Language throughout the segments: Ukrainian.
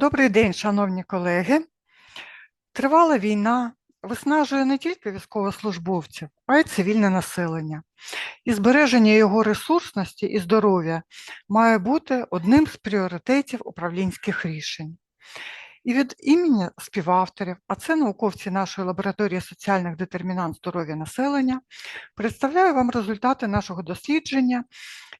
Добрий день, шановні колеги. Тривала війна виснажує не тільки військовослужбовців, а й цивільне населення. І збереження його ресурсності і здоров'я має бути одним з пріоритетів управлінських рішень. І від імені співавторів, а це науковці нашої лабораторії соціальних детермінант здоров'я населення, представляю вам результати нашого дослідження,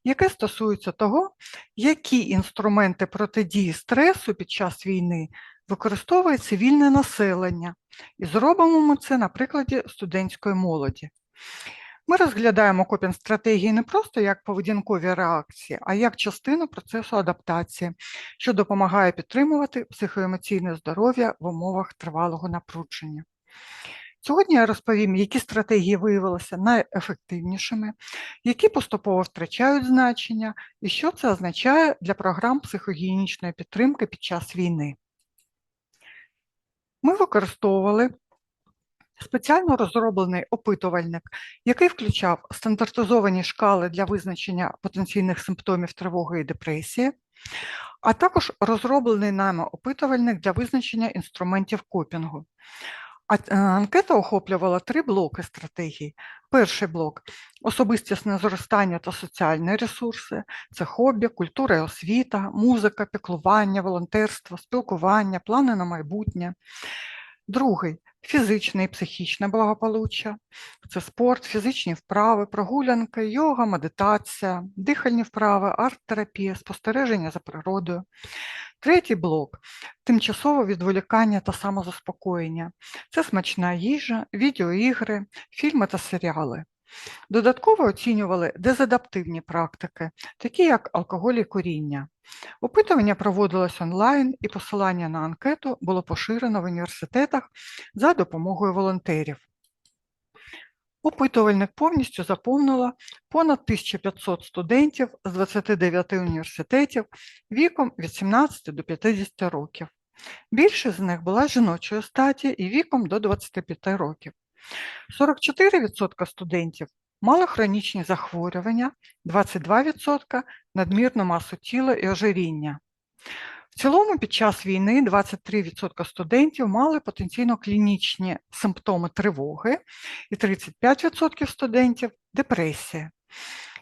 яке стосується того, які інструменти протидії стресу під час війни використовує цивільне населення. І зробимо ми це на прикладі студентської молоді. Ми розглядаємо копінг стратегії не просто як поведінкові реакції, а як частину процесу адаптації, що допомагає підтримувати психоемоційне здоров'я в умовах тривалого напруження. Сьогодні я розповім, які стратегії виявилися найефективнішими, які поступово втрачають значення, і що це означає для програм психогігієнічної підтримки під час війни. Ми використовували спеціально розроблений опитувальник, який включав стандартизовані шкали для визначення потенційних симптомів тривоги і депресії, а також розроблений нами опитувальник для визначення інструментів копінгу. Анкета охоплювала три блоки стратегії. Перший блок особистісне зростання та соціальні ресурси, це хобі, культура і освіта, музика, піклування, волонтерство, спілкування, плани на майбутнє. Другий фізичне і психічне благополуччя, це спорт, фізичні вправи, прогулянки, йога, медитація, дихальні вправи, арт-терапія, спостереження за природою. Третій блок тимчасове відволікання та самозаспокоєння. Це смачна їжа, відеоігри, фільми та серіали. Додатково оцінювали дезадаптивні практики, такі як алкоголь і куріння. Опитування проводилось онлайн і посилання на анкету було поширено в університетах за допомогою волонтерів. Опитувальник повністю заповнило понад 1500 студентів з 29 університетів віком від 17 до 50 років. Більшість з них була жіночої статі і віком до 25 років. 44% студентів мали хронічні захворювання, 22% надмірну масу тіла і ожиріння. В цілому під час війни 23% студентів мали потенційно клінічні симптоми тривоги і 35% студентів депресія.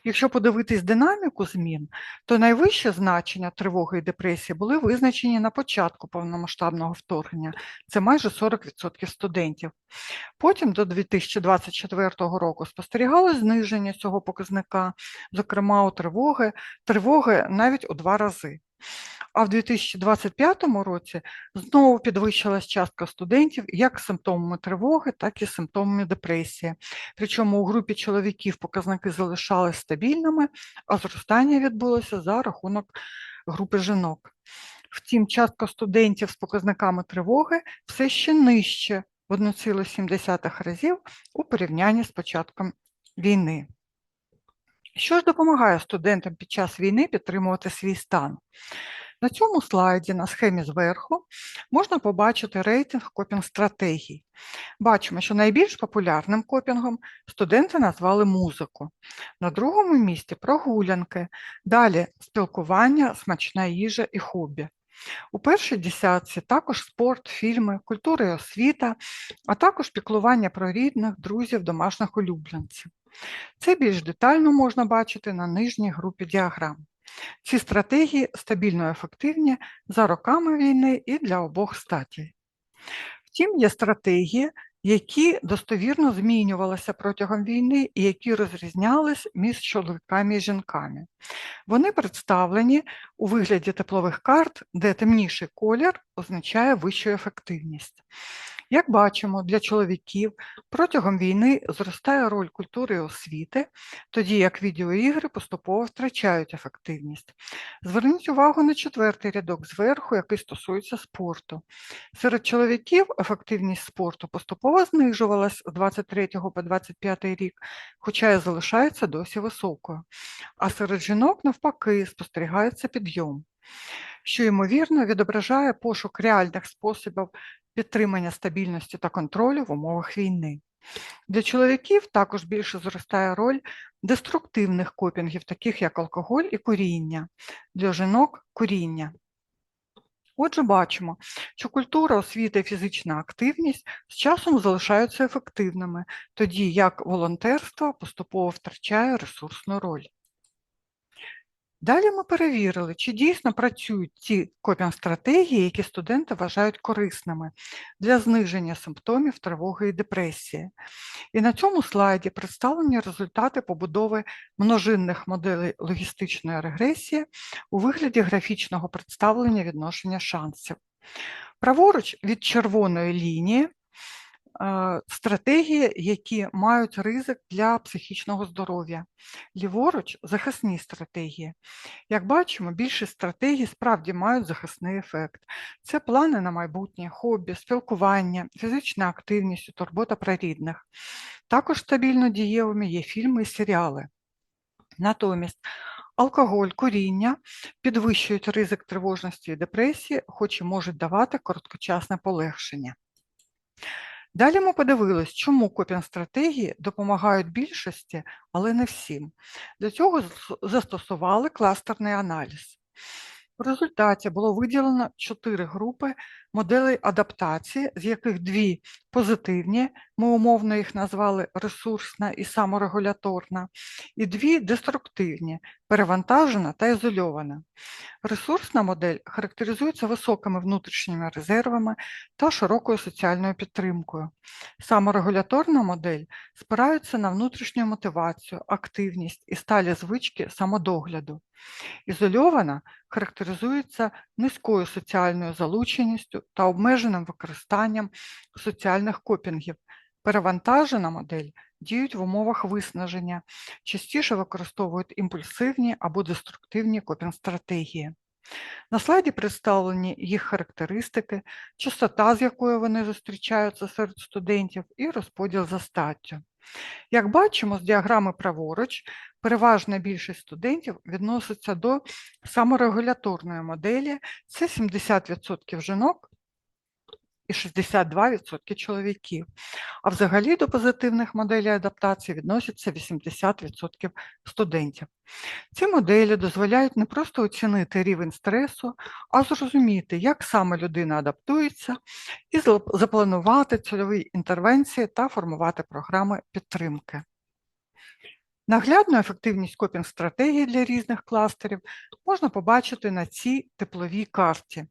Якщо подивитись динаміку змін, то найвище значення тривоги і депресії були визначені на початку повномасштабного вторгнення, це майже 40% студентів. Потім до 2024 року спостерігалось зниження цього показника, зокрема у тривоги, тривоги навіть у два рази. А в 2025 році знову підвищилась частка студентів як з симптомами тривоги, так і з симптомами депресії. Причому у групі чоловіків показники залишались стабільними, а зростання відбулося за рахунок групи жінок. Втім, частка студентів з показниками тривоги все ще нижче в 1,7 разів у порівнянні з початком війни. Що ж допомагає студентам під час війни підтримувати свій стан? На цьому слайді на схемі зверху можна побачити рейтинг копінг-стратегій. Бачимо, що найбільш популярним копінгом студенти назвали музику. На другому місці прогулянки, далі спілкування, смачна їжа і хобі. У першій десятці також спорт, фільми, культура і освіта, а також піклування про рідних, друзів, домашніх улюбленців. Це більш детально можна бачити на нижній групі діаграм. Ці стратегії стабільно ефективні за роками війни і для обох статей. Втім, є стратегії, які достовірно змінювалися протягом війни і які розрізнялись між чоловіками і жінками. Вони представлені у вигляді теплових карт, де темніший колір означає вищу ефективність. Як бачимо, для чоловіків протягом війни зростає роль культури і освіти, тоді як відеоігри поступово втрачають ефективність. Зверніть увагу на четвертий рядок зверху, який стосується спорту. Серед чоловіків ефективність спорту поступово знижувалась з 23 по 25 рік, хоча і залишається досі високою. А серед жінок, навпаки, спостерігається підйом. Що, ймовірно, відображає пошук реальних способів підтримання стабільності та контролю в умовах війни. Для чоловіків також більше зростає роль деструктивних копінгів, таких як алкоголь і куріння, для жінок куріння. Отже, бачимо, що культура, освіта і фізична активність з часом залишаються ефективними, тоді як волонтерство поступово втрачає ресурсну роль. Далі ми перевірили, чи дійсно працюють ті копінг-стратегії, які студенти вважають корисними для зниження симптомів тривоги і депресії. І на цьому слайді представлені результати побудови множинних моделей логістичної регресії у вигляді графічного представлення відношення шансів. Праворуч від червоної лінії стратегії, які мають ризик для психічного здоров'я. Ліворуч захисні стратегії. Як бачимо, більшість стратегій справді мають захисний ефект. Це плани на майбутнє, хобі, спілкування, фізична активність, турбота про рідних. Також стабільно дієвими є фільми і серіали. Натомість алкоголь, куріння підвищують ризик тривожності і депресії, хоч і можуть давати короткочасне полегшення. Далі ми подивились, чому копінг-стратегії допомагають більшості, але не всім. Для цього застосували кластерний аналіз. В результаті було виділено чотири групи моделей адаптації, з яких дві позитивні, ми умовно їх назвали ресурсна і саморегуляторна, і дві деструктивні, перевантажена та ізольована. Ресурсна модель характеризується високими внутрішніми резервами та широкою соціальною підтримкою. Саморегуляторна модель спирається на внутрішню мотивацію, активність і сталі звички самодогляду. Ізольована характеризується низькою соціальною залученістю та обмеженим використанням соціальних копінгів. Перевантажена модель діють в умовах виснаження, частіше використовують імпульсивні або деструктивні копінг-стратегії. На слайді представлені їх характеристики, частота, з якою вони зустрічаються серед студентів, і розподіл за статтю. Як бачимо з діаграми праворуч, переважна більшість студентів відноситься до саморегуляторної моделі, це 70% жінок і 62% чоловіків. А взагалі до позитивних моделей адаптації відносяться 80% студентів. Ці моделі дозволяють не просто оцінити рівень стресу, а зрозуміти, як саме людина адаптується, і запланувати цільові інтервенції та формувати програми підтримки. Наглядну ефективність копінг-стратегії для різних кластерів можна побачити на цій тепловій карті.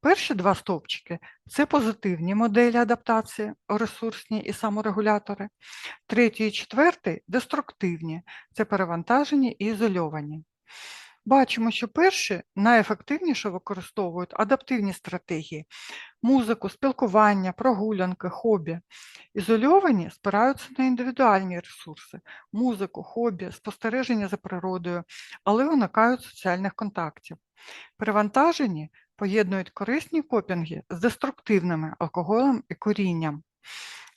Перші два стовпчики це позитивні моделі адаптації, ресурсні і саморегулятори. Третій і четвертий деструктивні, це перевантажені і ізольовані. Бачимо, що перші найефективніше використовують адаптивні стратегії, музику, спілкування, прогулянки, хобі. Ізольовані спираються на індивідуальні ресурси, музику, хобі, спостереження за природою, але уникають соціальних контактів. Перевантажені поєднують корисні копінги з деструктивними алкоголем і корінням,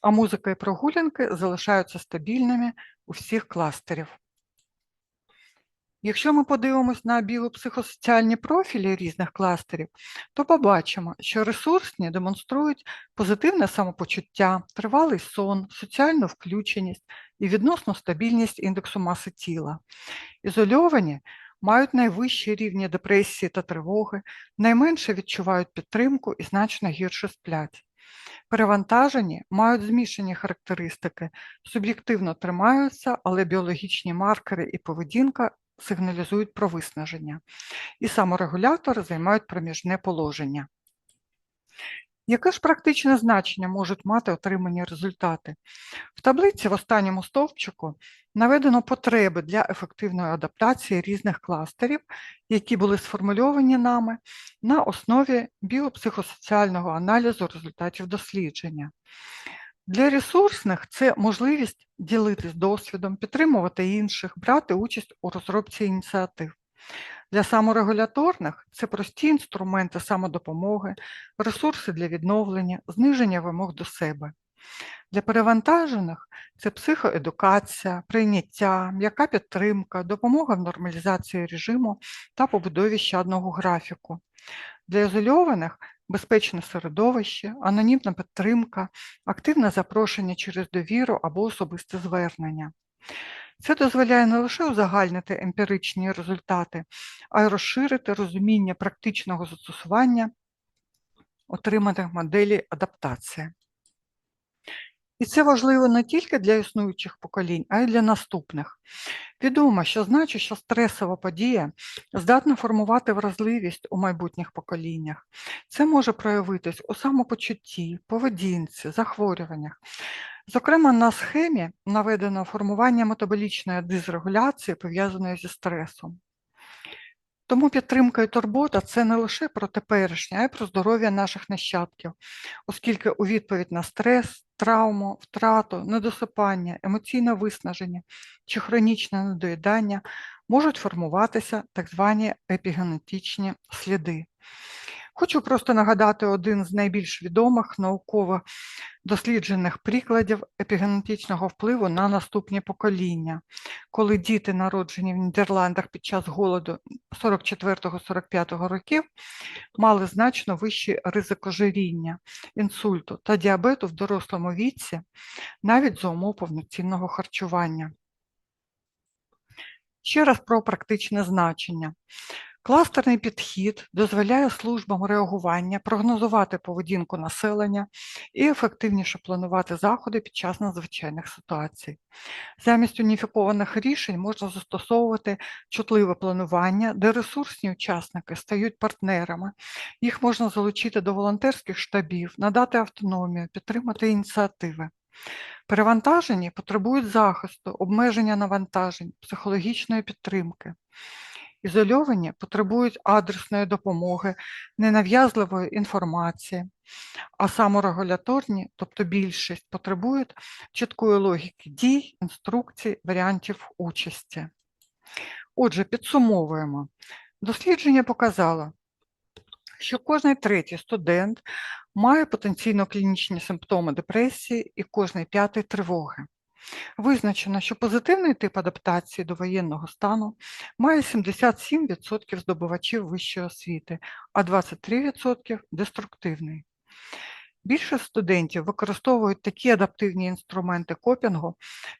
а музика і прогулянки залишаються стабільними у всіх кластерів. Якщо ми подивимось на біопсихосоціальні профілі різних кластерів, то побачимо, що ресурсні демонструють позитивне самопочуття, тривалий сон, соціальну включеність і відносну стабільність індексу маси тіла. Ізольовані мають найвищі рівні депресії та тривоги, найменше відчувають підтримку і значно гірше сплять. Перевантажені мають змішані характеристики, суб'єктивно тримаються, але біологічні маркери і поведінка сигналізують про виснаження, і саморегулятори займають проміжне положення. Яке ж практичне значення можуть мати отримані результати? В таблиці в останньому стовпчику наведено потреби для ефективної адаптації різних кластерів, які були сформульовані нами на основі біопсихосоціального аналізу результатів дослідження. Для ресурсних це можливість ділитись досвідом, підтримувати інших, брати участь у розробці ініціатив. Для саморегуляторних це прості інструменти самодопомоги, ресурси для відновлення, зниження вимог до себе. Для перевантажених це психоедукація, прийняття, м'яка підтримка, допомога в нормалізації режиму та побудові щадного графіку. Для ізольованих безпечне середовище, анонімна підтримка, активне запрошення через довіру або особисте звернення. Це дозволяє не лише узагальнити емпіричні результати, а й розширити розуміння практичного застосування отриманих моделей адаптації. І це важливо не тільки для існуючих поколінь, а й для наступних. Відомо, що значуща стресова подія здатна формувати вразливість у майбутніх поколіннях. Це може проявитись у самопочутті, поведінці, захворюваннях. Зокрема, на схемі наведено формування метаболічної дисрегуляції, пов'язаної зі стресом. Тому підтримка і турбота це не лише про теперішнє, а й про здоров'я наших нащадків, оскільки у відповідь на стрес, травму, втрату, недосипання, емоційне виснаження чи хронічне недоїдання можуть формуватися так звані епігенетичні сліди. Хочу просто нагадати один з найбільш відомих науково досліджених прикладів епігенетичного впливу на наступні покоління, коли діти, народжені в Нідерландах під час голоду 44-45 років, мали значно вищий ризик ожиріння, інсульту та діабету в дорослому віці, навіть за умов повноцінного харчування. Ще раз про практичне значення. Кластерний підхід дозволяє службам реагування прогнозувати поведінку населення і ефективніше планувати заходи під час надзвичайних ситуацій. Замість уніфікованих рішень можна застосовувати чутливе планування, де ресурсні учасники стають партнерами, їх можна залучити до волонтерських штабів, надати автономію, підтримати ініціативи. Перевантажені потребують захисту, обмеження навантажень, психологічної підтримки. Ізольовані потребують адресної допомоги, ненав'язливої інформації, а саморегуляторні, тобто більшість, потребують чіткої логіки дій, інструкцій, варіантів участі. Отже, підсумовуємо. Дослідження показало, що кожний третій студент має потенційно клінічні симптоми депресії і кожний п'ятий тривоги. Визначено, що позитивний тип адаптації до воєнного стану має 77% здобувачів вищої освіти, а 23% деструктивний. Більшість студентів використовують такі адаптивні інструменти копінгу,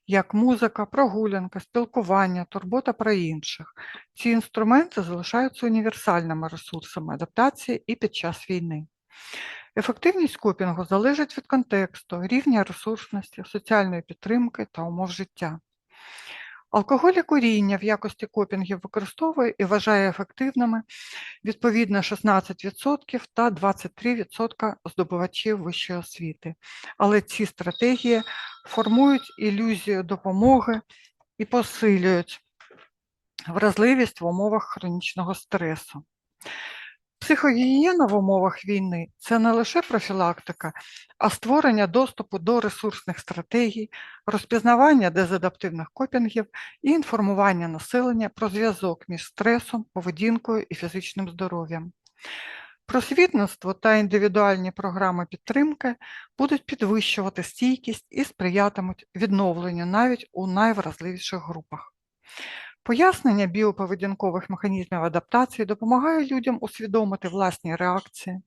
як музика, прогулянка, спілкування, турбота про інших. Ці інструменти залишаються універсальними ресурсами адаптації і під час війни. Ефективність копінгу залежить від контексту, рівня ресурсності, соціальної підтримки та умов життя. Алкоголь і куріння в якості копінгів використовує і вважає ефективними відповідно 16% та 23% здобувачів вищої освіти. Але ці стратегії формують ілюзію допомоги і посилюють вразливість в умовах хронічного стресу. Психогігієна в умовах війни це не лише профілактика, а створення доступу до ресурсних стратегій, розпізнавання дезадаптивних копінгів і інформування населення про зв'язок між стресом, поведінкою і фізичним здоров'ям. Просвітництво та індивідуальні програми підтримки будуть підвищувати стійкість і сприятимуть відновленню навіть у найвразливіших групах. Пояснення біоповедінкових механізмів адаптації допомагає людям усвідомити власні реакції,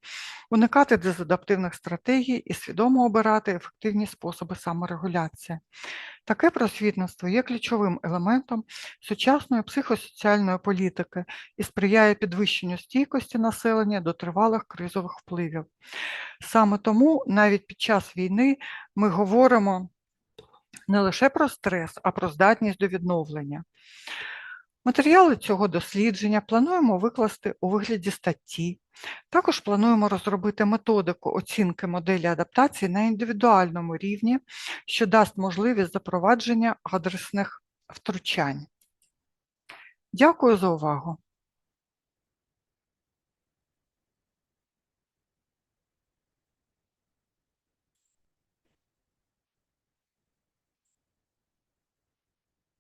уникати дезадаптивних стратегій і свідомо обирати ефективні способи саморегуляції. Таке просвітництво є ключовим елементом сучасної психосоціальної політики і сприяє підвищенню стійкості населення до тривалих кризових впливів. Саме тому навіть під час війни ми говоримо не лише про стрес, а про здатність до відновлення. Матеріали цього дослідження плануємо викласти у вигляді статті. Також плануємо розробити методику оцінки моделі адаптації на індивідуальному рівні, що дасть можливість запровадження адресних втручань. Дякую за увагу!